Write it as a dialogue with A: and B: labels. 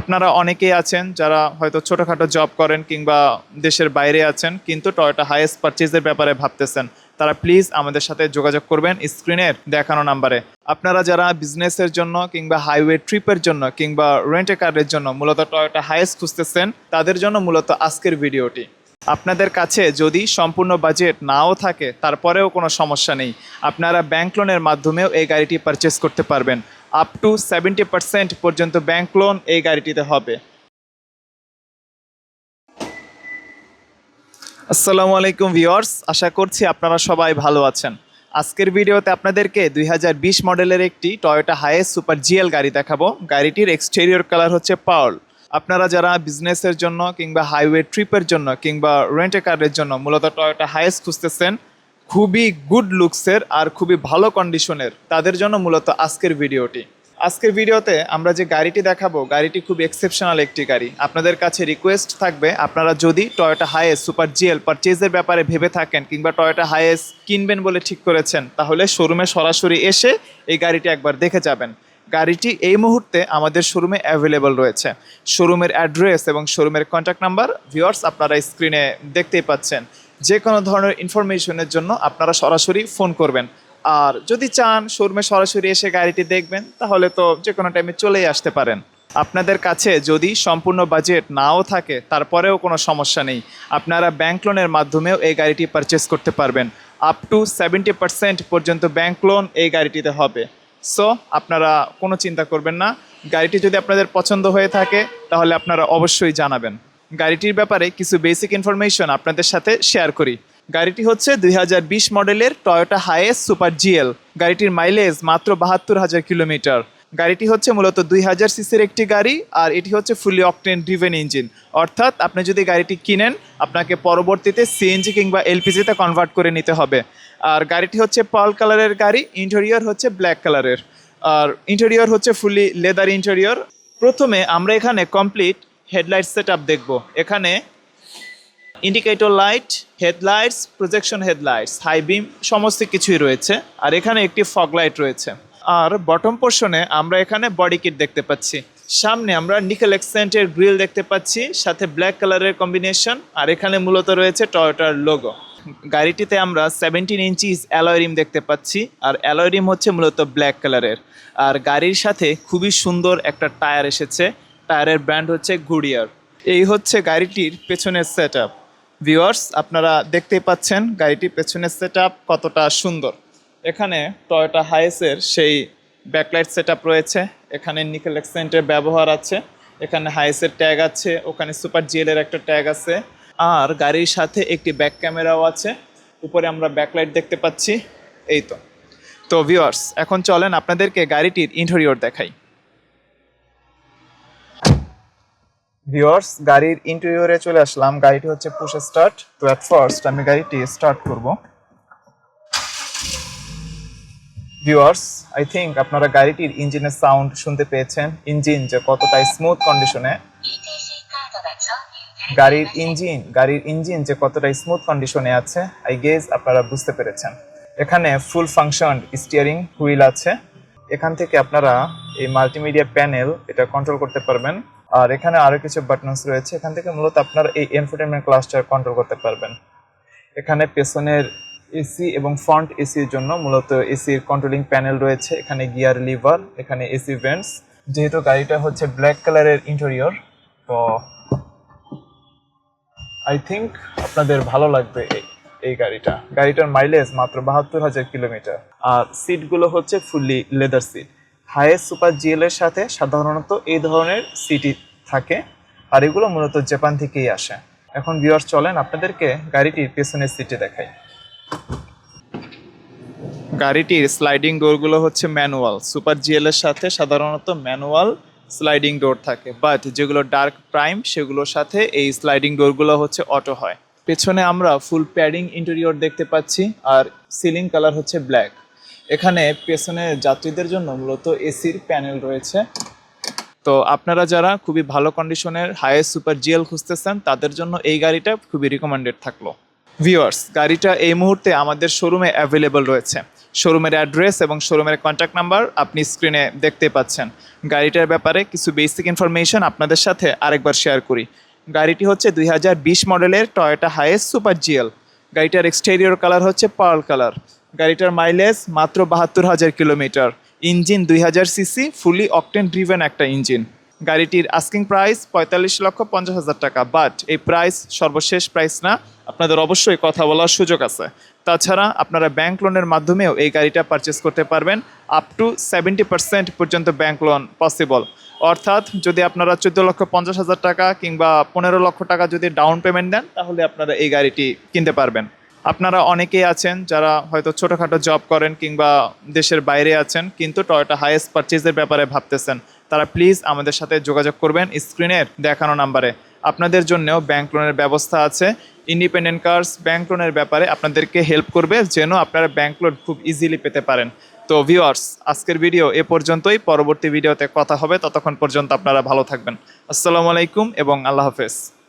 A: আপনারা অনেকেই আছেন যারা হয়তো ছোটোখাটো জব করেন কিংবা দেশের বাইরে আছেন, কিন্তু টয়োটা হাইয়েস্ট পারচেজের ব্যাপারে ভাবতেছেন। তারা প্লিজ আমাদের সাথে যোগাযোগ করবেন স্ক্রিনের দেখানো নাম্বারে আপনারা যারা বিজনেসের জন্য কিংবা হাইওয়ে ট্রিপের জন্য কিংবা রেন্টে কারের জন্য মূলত টয়োটা হাইয়েস্ট খুঁজতেছেন, তাদের জন্য মূলত আজকের ভিডিওটি। আপনাদের কাছে যদি সম্পূর্ণ বাজেট নাও থাকে, তারপরেও কোনো সমস্যা নেই। আপনারা ব্যাংক লোনের মাধ্যমেও এই গাড়িটি পারচেস করতে পারবেন। আপ টু সেভেন্টি পার্সেন্ট পর্যন্ত ব্যাংক লোন এই গাড়িটিতে হবে। আসসালামু আলাইকুম ভিউয়ার্স আশা করছি আপনারা সবাই ভালো আছেন। আজকের ভিডিওতে আপনাদেরকে দুই হাজার বিশ মডেলের একটি টয়োটা হাইয়েস্ট সুপার জিএল গাড়ি দেখাবো। গাড়িটির এক্সটেরিয়র কালার হচ্ছে পার্ল আপনারা যারা বিজনেসের জন্য কিংবা হাইওয়ে ট্রিপের জন্য কিংবা রেন্টে কারের জন্য মূলত টয়োটা হাইয়েস্ট খুঁজতেছেন খুবই গুড লুকসের আর খুবই ভালো কন্ডিশনের তাদের জন্য মূলত আজকের ভিডিওটি। আজকের ভিডিওতে আমরা যে গাড়িটি দেখাবো, গাড়িটি খুব এক্সেপশনাল একটি গাড়ি। আপনাদের কাছে রিকোয়েস্ট থাকবে, আপনারা যদি টয়োটা হাইয়েস্ট সুপার জিএল পারচেজের ব্যাপারে ভেবে থাকেন কিংবা টয়োটা হাইয়েস্ট কিনবেন বলে ঠিক করেছেন, তাহলে শোরুমে সরাসরি এসে এই গাড়িটি একবার দেখে যাবেন। গাড়িটি এই মুহূর্তে আমাদের শোরুমে অ্যাভেলেবল রয়েছে। শোরুমের অ্যাড্রেস এবং শোরুমের কন্ট্যাক্ট নাম্বার ভিওয়ার্স আপনারা স্ক্রিনে দেখতেই পাচ্ছেন। যে কোনো ধরনের ইনফরমেশনের জন্য আপনারা সরাসরি ফোন করবেন। আর যদি চান শোরুমে সরাসরি এসে গাড়িটি দেখবেন, তাহলে তো যে কোনো টাইমে চলেই আসতে পারেন। আপনাদের কাছে যদি সম্পূর্ণ বাজেট নাও থাকে, তারপরেও কোনো সমস্যা নেই। আপনারা ব্যাংক লোনের মাধ্যমেও এই গাড়িটি পারচেস করতে পারবেন। আপ টু সেভেন্টি পার্সেন্ট পর্যন্ত ব্যাংক লোন এই গাড়িটিতে হবে। সো আপনারা কোনো চিন্তা করবেন না। গাড়িটি যদি আপনাদের পছন্দ হয়ে থাকে, তাহলে আপনারা অবশ্যই জানাবেন। গাড়িটির ব্যাপারে কিছু বেসিক ইনফরমেশন আপনাদের সাথে শেয়ার করি। গাড়িটি হচ্ছে দুই হাজার বিশ মডেলের টয়োটা হাইয়েস্ট সুপার জিএল গাড়িটির মাইলেজ মাত্র বাহাত্তর হাজার কিলোমিটার। গাড়িটি হচ্ছে মূলত দুই হাজার সিসির একটি গাড়ি, আর এটি হচ্ছে ফুলি অকটেন ড্রিভেন ইঞ্জিন অর্থাৎ আপনি যদি গাড়িটি কিনেন, আপনাকে পরবর্তীতে সিএনজি কিংবা এলপিজিতে কনভার্ট করে নিতে হবে। আর গাড়িটি হচ্ছে পাল কালারের গাড়ি ইন্টেরিয়র হচ্ছে ব্ল্যাক কালারের আর ইন্টেরিয়র হচ্ছে ফুলি লেদার ইন্টেরিয়র প্রথমে আমরা এখানে কমপ্লিট হেডলাইট সেট আপ দেখব। এখানে indicator light, headlights, projection headlights, high beam সমস্ত কিছুই রয়েছে। আর এখানে একটি ফগ লাইট রয়েছে। আর বটম পোর্শনে আমরা এখানে বডি কিট দেখতে পাচ্ছি। সামনে আমরা নিকেল এক্সেন্টের গ্রিল দেখতে পাচ্ছি, সাথে ব্ল্যাক কালারের কম্বিনেশন। আর এখানে মূলত রয়েছে টয়োটার লোগো। গাড়িটিতে আমরা সেভেন্টিন ইঞ্চিস অ্যালয় রিম দেখতে পাচ্ছি। আর অ্যালয় রিম হচ্ছে মূলত ব্ল্যাক কালারের। আর গাড়ির সাথে খুবই সুন্দর একটা টায়ার এসেছে। টায়ারের ব্র্যান্ড হচ্ছে গুডিয়ার। এই হচ্ছে গাড়িটির পেছনের সেট আপ ভিউয়ার্স আপনারা দেখতেই পাচ্ছেন গাড়িটির পেছনের সেট আপ কতটা সুন্দর। এখানে টয়োটা হাইসের সেই ব্যাকলাইট সেট আপ রয়েছে। এখানে নিকেল এক্সেন্টের ব্যবহার আছে। এখানে হাইসের ট্যাগ আছে। ওখানে সুপার জিএলের একটা ট্যাগ আছে। আর গাড়ির সাথে একটি ব্যাক ক্যামেরাও আছে। উপরে আমরা ব্যাকলাইট দেখতে পাচ্ছি। এই তো। তো ভিউয়ার্স এখন চলেন আপনাদেরকে গাড়িটির ইন্টেরিয়র দেখাই। ভিউয়ার্স, গাড়ির ইন্টেরিয়রে চলে আসলাম। গাড়িটি হচ্ছে পুশ স্টার্ট তো অ্যাট ফার্স্ট আমি গাড়িটি স্টার্ট করব। ভিউয়ার্স আই থিঙ্ক আপনারা গাড়িটির ইঞ্জিনের সাউন্ড শুনতে পেয়েছেন। ইঞ্জিন যে কতটা স্মুথ কন্ডিশনে গাড়ির ইঞ্জিন গাড়ির ইঞ্জিন যে কতটা স্মুথ কন্ডিশনে আছে আই গেজ আপনারা বুঝতে পেরেছেন। এখানে ফুল ফাংশন স্টিয়ারিং হুইল আছে। এখান থেকে আপনারা এই মাল্টিমিডিয়া প্যানেল এটা কন্ট্রোল করতে পারবেন। আর এখানে আরও কিছু বাটনস রয়েছে। এখান থেকে মূলত আপনারা এই এনফোটেনমেন্ট ক্লাস্টার কন্ট্রোল করতে পারবেন। এখানে পেছনের এসি এবং ফ্রন্ট এসির জন্য মূলত এসির কন্ট্রোলিং প্যানেল রয়েছে। এখানে গিয়ার লিভার এখানে এসি ভেন্টস যেহেতু গাড়িটা হচ্ছে ব্ল্যাক কালারের ইন্টেরিয়র তো আই থিঙ্ক আপনাদের ভালো লাগবে এই- গাড়িটা। গাড়িটার মাইলেজ মাত্র বাহাত্তর হাজার কিলোমিটার। আর সিটগুলো হচ্ছে fully leather seat Hiace super GL এর সাথে সাধারণত এই ধরনের সিটই থাকে, আর এগুলো মূলত জাপান থেকেই আসে। এখন ভিউয়ার্স চলেন, আপনাদেরকে গাড়িটির পেছনের সিটে দেখাই। গাড়িটির স্লাইডিং ডোরগুলো হচ্ছে ম্যানুয়াল সুপার জিএল এর সাথে সাধারণত ম্যানুয়াল স্লাইডিং ডোর থাকে বাট যেগুলো ডার্ক প্রাইম সেগুলোর সাথে এই স্লাইডিং ডোরগুলো হচ্ছে অটো হয়। পেছনে আমরা ফুল প্যাডিং ইন্টেরিয়র দেখতে পাচ্ছি, আর সিলিং কালার হচ্ছে ব্ল্যাক এখানে পেছনে যাত্রীদের জন্য মূলত এসির প্যানেল রয়েছে। তো আপনারা যারা খুবই ভালো কন্ডিশনের হায়েস্ট সুপার জিএল খুঁজতেছেন, তাদের জন্য এই গাড়িটা খুবই রিকমেন্ডেড থাকল। ভিউয়ার্স গাড়িটা এই মুহূর্তে আমাদের শোরুমে অ্যাভেলেবল রয়েছে। শোরুমের অ্যাড্রেস এবং শোরুমের কন্ট্যাক্ট নাম্বার আপনি স্ক্রিনে দেখতে পাচ্ছেন। গাড়িটার ব্যাপারে কিছু বেসিক ইনফরমেশন আপনাদের সাথে আরেকবার শেয়ার করি। গাড়িটি হচ্ছে দুই হাজার বিশ মডেলের টয়োটা হাইয়েস সুপার জিএল গাড়িটার এক্সটেরিয়র কালার হচ্ছে পার্ল কালার গাড়িটার মাইলেজ মাত্র বাহাত্তর হাজার কিলোমিটার ইঞ্জিন দুই হাজার সিসি ফুলি অকটেন ড্রিভেন একটা ইঞ্জিন। গাড়িটির আস্কিং প্রাইস পঁয়তাল্লিশ লক্ষ পঞ্চাশ হাজার টাকা বাট এই প্রাইস সর্বশেষ প্রাইস না, আপনাদের অবশ্যই কথা বলার সুযোগ আছে। তাছাড়া আপনারা ব্যাংক লোনের মাধ্যমেও এই গাড়িটা পারচেস করতে পারবেন আপ টু সেভেন্টি পার্সেন্ট পর্যন্ত ব্যাংক লোন পসিবল অর্থাৎ যদি আপনারা চোদ্দ লক্ষ পঞ্চাশ হাজার টাকা কিংবা পনেরো লক্ষ টাকা যদি ডাউন পেমেন্ট দেন, তাহলে আপনারা এই গাড়িটি কিনতে পারবেন। আপনারা অনেকেই আছেন যারা হয়তো ছোটোখাটো জব করেন কিংবা দেশের বাইরে আছেন, কিন্তু টয়োটা হাইয়েস্ট পারচেজের ব্যাপারে ভাবতেছেন। তারা প্লিজ আমাদের সাথে যোগাযোগ করবেন স্ক্রিনের দেখানো নাম্বারে আপনাদের জন্যও ব্যাংক লোনের ব্যবস্থা আছে। ইন্ডিপেন্ডেন্ট কার্স ব্যাংক লোনের ব্যাপারে আপনাদেরকে হেল্প করবে যেন আপনারা ব্যাংক লোন খুব ইজিলি পেতে পারেন। তো ভিউয়ার্স আজকের ভিডিও এ পর্যন্তই। পরবর্তী ভিডিওতে কথা হবে। ততক্ষণ পর্যন্ত আপনারা ভালো থাকবেন। আসসালামু আলাইকুম এবং আল্লাহ হাফেজ।